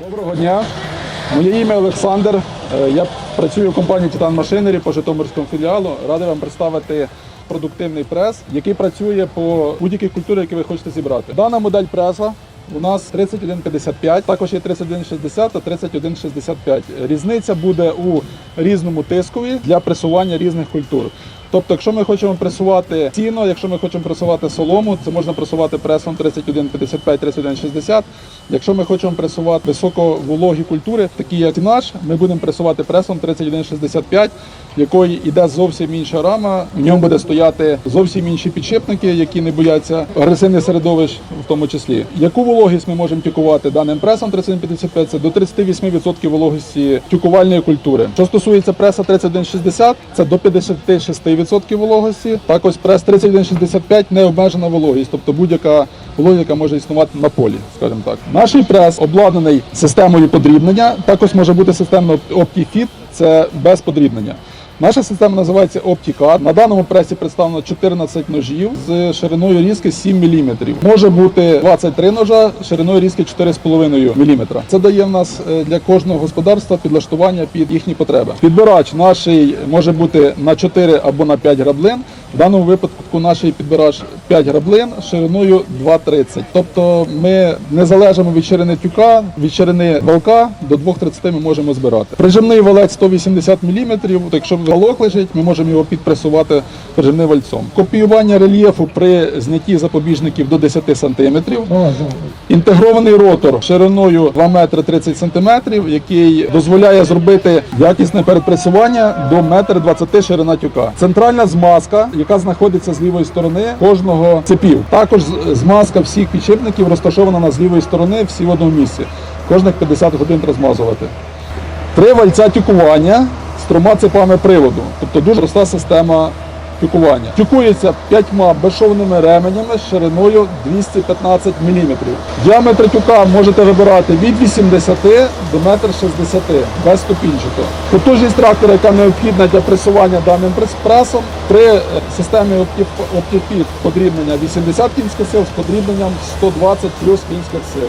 Доброго дня. Моє ім'я Олександр. Е, Я працюю в компанії Titan Machinery по Житомирському філіалу. Радий вам представити продуктивний прес, який працює по будь-якій культурі, які ви хочете зібрати. Дана модель преса у нас 3155, також є 3160 та 3165. Різниця буде у різному тискові для пресування різних культур. Тобто, якщо ми хочемо пресувати сіно, якщо ми хочемо пресувати солому, це можна пресувати пресом 3155, 3160. Якщо ми хочемо пресувати високовологі культури, такі як наш, ми будемо пресувати пресом 3165, в якої йде зовсім інша рама. В ньому буде стояти зовсім інші підшипники, які не бояться агресивних середовищ, в тому числі. Яку вологість ми можемо тюкувати даним пресом 3155? Це до 38% вологості тюкувальної культури. Що стосується преса 3160, це до 56% вологості. Також прес 3165 не обмежена вологість, тобто будь-яка вологість, може існувати на полі, скажімо так. Наш прес обладнаний системою подрібнення. Також може бути системно OptiFit, це без подрібнення. Наша система називається OptiCard. На даному пресі представлено 14 ножів з шириною різки 7 мм. Може бути 23 ножа шириною різки 4,5 мм. Це дає в нас е, для кожного господарства підлаштування під їхні потреби. Підбирач наш може бути на 4 або на 5 граблин. В даному випадку наш підбирач 5 граблин шириною 2,30. Тобто ми не залежимо від ширини тюка, від ширини валка до 2,30 ми можемо збирати. Прижимний валець 180 мм, якщо валок лежить, ми можемо його підпресувати прижимним вальцом. Копіювання рельєфу при знятті запобіжників до 10 см. Інтегрований ротор шириною 2 метри 30 сантиметрів, який дозволяє зробити якісне передпресування до 1,20 м ширина тюка. Центральна змазка, яка знаходиться з лівої сторони кожного цепів. Також змазка всіх підшипників розташована на з лівої сторони, всі в одному місці. Кожних 50 годин розмазувати. Три вальця тюкування з трьома цепами приводу. Тобто дуже проста система тюкування. Тюкується п'ятьма безшовними ременями з шириною 215 мм. Діаметр тюка можете вибирати від 80 до 1,60 м без ступінчато. Потужність трактора, яка необхідна для пресування даним прес-пресом, при е, системі OptiFit подрібнення 80 кінських сил з подрібненням 120 плюс кінських сил.